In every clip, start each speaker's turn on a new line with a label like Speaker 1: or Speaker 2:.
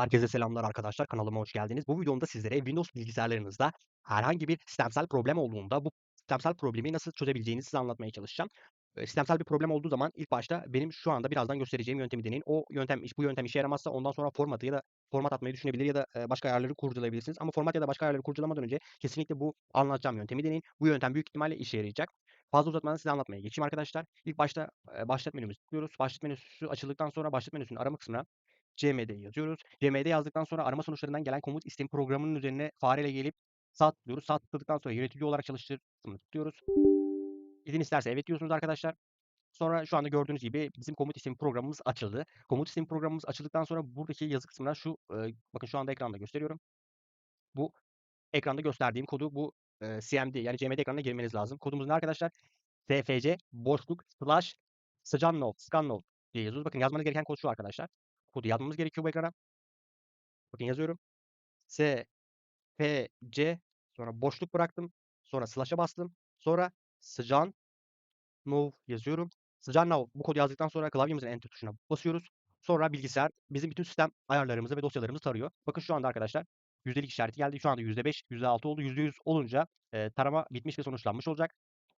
Speaker 1: Herkese selamlar arkadaşlar. Kanalıma hoş geldiniz. Bu videomda sizlere Windows bilgisayarlarınızda herhangi bir sistemsel problem olduğunda bu sistemsel problemi nasıl çözebileceğinizi size anlatmaya çalışacağım. Sistemsel bir problem olduğu zaman ilk başta benim şu anda birazdan göstereceğim yöntemi deneyin. O yöntem bu yöntem işe yaramazsa ondan sonra formatı ya da format atmayı düşünebilir ya da, başka ayarları kurcalayabilirsiniz. Ama format ya da başka ayarları kurcalamadan önce kesinlikle bu anlatacağım yöntemi deneyin. Bu yöntem büyük ihtimalle işe yarayacak. Fazla uzatmadan size anlatmaya geçeyim arkadaşlar. İlk başta, başlat menümüze tıklıyoruz. Başlat menüsü açıldıktan sonra başlat menüsünün arama kısmına CMD yazıyoruz. CMD yazdıktan sonra arama sonuçlarından gelen komut isteği programının üzerine fareyle gelip sağ tıklıyoruz. Sağ tıkladıktan sonra yönetici olarak çalıştır kısmını tıklıyoruz. İzin isterse evet diyorsunuz arkadaşlar. Sonra şu anda gördüğünüz gibi bizim komut isteği programımız açıldı. Komut isteği programımız açıldıktan sonra buradaki yazı kısmına şu, eee, bakın şu anda ekranda gösteriyorum. Bu ekranda gösterdiğim kodu bu, eee, CMD yani CMD ekranına girmeniz lazım. Kodumuz ne arkadaşlar? SFC boşluk slash scanlog scanlog diye yazıyoruz. Bakın yazmanız gereken kod şu arkadaşlar. Kodu yazmamız gerekiyor bu ekrana. Bakın yazıyorum. S, P, C sonra boşluk bıraktım. Sonra slash'a bastım. Sonra Scan Now yazıyorum. Scan Now bu kodu yazdıktan sonra klavyemizin enter tuşuna basıyoruz. Sonra bilgisayar bizim bütün sistem ayarlarımızı ve dosyalarımızı tarıyor. Bakın şu anda arkadaşlar yüzdelik işareti geldi. Şu anda %5, %6 oldu. %100 olunca, eee, tarama bitmiş ve sonuçlanmış olacak.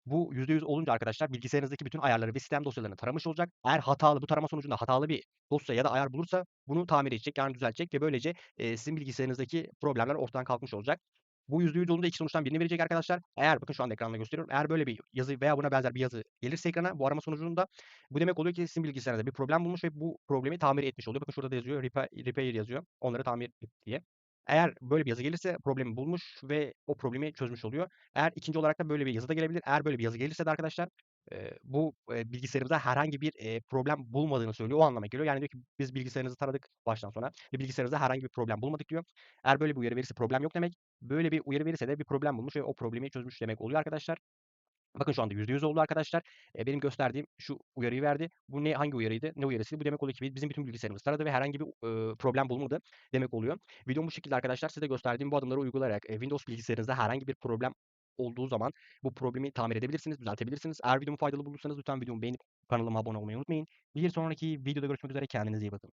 Speaker 1: Bu %100 olunca arkadaşlar bilgisayarınızdaki bütün ayarları ve sistem dosyalarını taramış olacak. Eğer hatalı bu tarama sonucunda hatalı bir dosya ya da ayar bulursa bunu tamir edecek, yani düzeltecek ve böylece, eee, sizin bilgisayarınızdaki problemler ortadan kalkmış olacak. Bu %100 olunca 2 sonuçtan birini verecek arkadaşlar. Eğer bakın şu anda ekranda gösteriyorum. Eğer böyle bir yazı veya buna benzer bir yazı gelirse ekrana bu arama sonucunda bu demek oluyor ki sizin bilgisayarınızda bir problem bulmuş ve bu problemi tamir etmiş oluyor. Bakın şurada da yazıyor repa repair yazıyor. Onları tamir et diye. Eğer böyle bir yazı gelirse problemi bulmuş ve o problemi çözmüş oluyor. Eğer ikinci olarak da böyle bir yazı da gelebilir. Eğer böyle bir yazı gelirse de arkadaşlar, eee, bu, eee, bilgisayarımızda herhangi bir, eee, problem bulmadığını söylüyor. O anlama geliyor. Yani diyor ki biz bilgisayarınızı taradık baştan sona ve bilgisayarınızda herhangi bir problem bulmadık diyor. Eğer böyle bir uyarı verirse problem yok demek. Böyle bir uyarı verirse de bir problem bulmuş ve o problemi çözmüş demek oluyor arkadaşlar. Bakın şu anda %100 oldu arkadaşlar. Eee, benim gösterdiğim şu uyarıyı verdi. Bu ne hangi uyarıydı? Ne uyarısıydı? Bu demek oluyor ki bizim bütün bilgisayarımızı taradı ve herhangi bir, eee, problem bulmadı demek oluyor. Videom bu şekilde arkadaşlar. Size gösterdiğim bu adımları uygulayarak, eee, Windows bilgisayarınızda herhangi bir problem olduğu zaman bu problemi tamir edebilirsiniz, düzeltebilirsiniz. Eğer videomu faydalı bulduysanız lütfen videomu beğenip kanalıma abone olmayı unutmayın. Bir sonraki videoda görüşmek üzere. Kendinize iyi bakın.